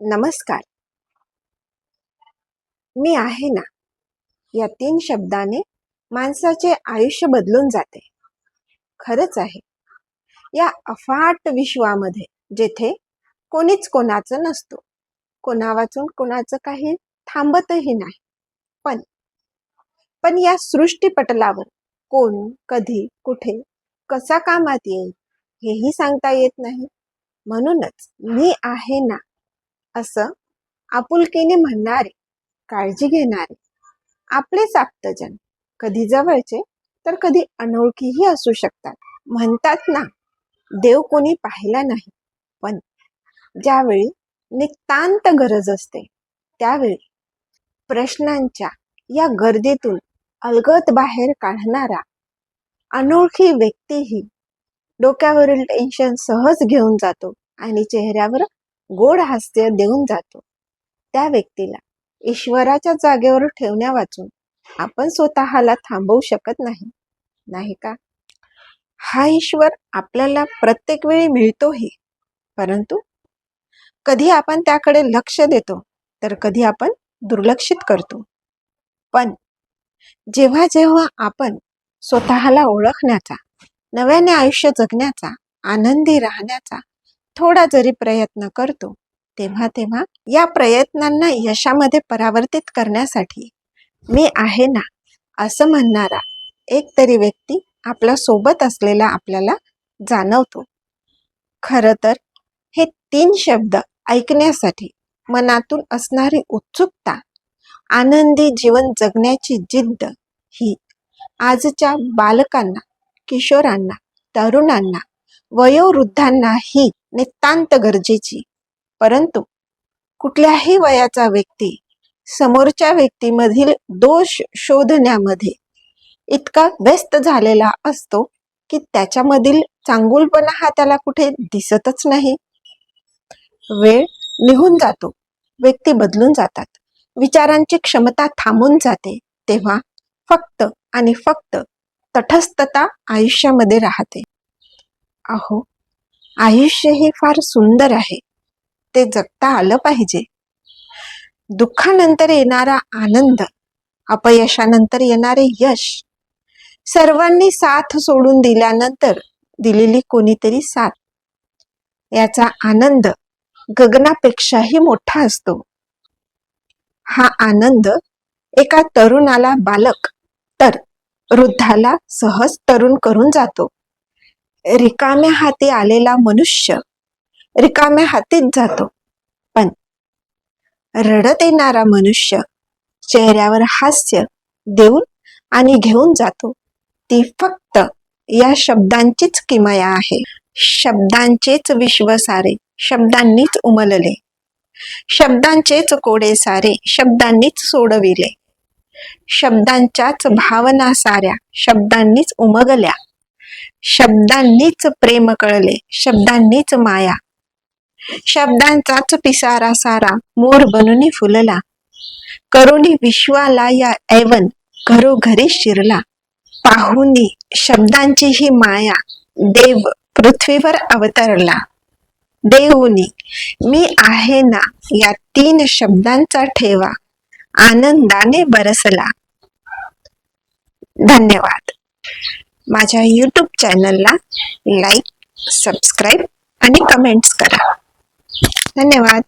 नमस्कार. मी आहे ना या तीन शब्दाने माणसाचे आयुष्य बदलून जाते. खरंच आहे. या अफाट विश्वामध्ये जेथे कोणीच कोणाचं नसतो. कोणा वाचून कोणाचं काही थांबतही नाही. पण पण या सृष्टीपटलावर कोण कधी कुठे कसा कामात येईल हेही सांगता येत नाही. म्हणूनच मी आहे ना असं आपुलकीने म्हणणारे काळजी घेणारे आपलेच आप्तजन कधी जवळचे तर कधी अनोळखीही असू शकतात. म्हणतात ना देव कोणी पाहिला नाही पण ज्यावेळी नितांत गरज असते त्यावेळी प्रश्नांच्या या गर्दीतून अलगत बाहेर काढणारा अनोळखी व्यक्तीही डोक्यावरील टेन्शन सहज घेऊन जातो आणि चेहऱ्यावर गोड हास्य देऊन जातो. त्या व्यक्तीला ईश्वराच्या जागेवर ठेवण्या वाचून आपण स्वतःला थांबवू शकत नाही. नाही का? हा ईश्वर आपल्याला प्रत्येक वेळी मिळतोही. परंतु कधी आपण त्याकडे लक्ष देतो तर कधी आपण दुर्लक्षित करतो. पण जेव्हा जेव्हा आपण स्वतःला ओळखण्याचा नव्याने आयुष्य जगण्याचा आनंदी राहण्याचा थोडा जरी प्रयत्न करतो तेव्हा तेव्हा या प्रयत्नांना यशामध्ये परावर्तित करण्यासाठी मी आहे ना असं म्हणणारा एक तरी व्यक्ती आपल्यासोबत असलेला आपल्याला जाणवतो. खरं तर हे तीन शब्द ऐकण्यासाठी मनातून असणारी उत्सुकता आनंदी जीवन जगण्याची जिद्द ही आजच्या बालकांना किशोरांना तरुणांना वयोवृद्धांनाही नितांत गरजेची. परंतु कुठल्याही वयाचा व्यक्ती समोरच्या व्यक्तीमधील दोष शोधण्यामध्ये इतका व्यस्त झालेला असतो की त्याच्यामधील चांगुलपणा हा त्याला कुठे दिसतच नाही. वेळ निघून जातो व्यक्ती बदलून जातात विचारांची क्षमता थांबून जाते तेव्हा फक्त आणि फक्त तटस्थता आयुष्यामध्ये राहते. अहो आयुष्य हे फार सुंदर आहे. ते जगता आलं पाहिजे. दुःखानंतर येणारा आनंद अपयशानंतर येणारे यश सर्वांनी साथ सोडून दिल्यानंतर दिलेली कोणीतरी साथ. याचा आनंद गगनापेक्षाही मोठा असतो. हा आनंद एका तरुणाला बालक तर वृद्धाला सहज तरुण करून जातो. रिकाम्या हाती आलेला मनुष्य रिकाम्या हातीच जातो. पण रडत येणारा मनुष्य चेहऱ्यावर हास्य देऊन आणि घेऊन जातो. ती फक्त या शब्दांचीच किमया आहे. शब्दांचेच विश्व सारे शब्दांनीच उमलले. शब्दांचेच कोडे सारे शब्दांनीच सोडविले. शब्दांच्याच भावना साऱ्या शब्दांनीच उमगल्या. शब्दांनीच प्रेम कळले शब्दांनीच माया. शब्दांचाच पिसारा सारा मोर बनून फुलला. करुणी विश्वाला या ऐवन घरोघरी शिरला. पाहुनी शब्दांची ही माया देव पृथ्वीवर अवतरला. देऊनी मी आहे ना या तीन शब्दांचा ठेवा. आनंदाने बरसला. धन्यवाद. माझ्या यूट्यूब चॅनलला लाईक सबस्क्राईब आणि कमेंट्स करा. धन्यवाद.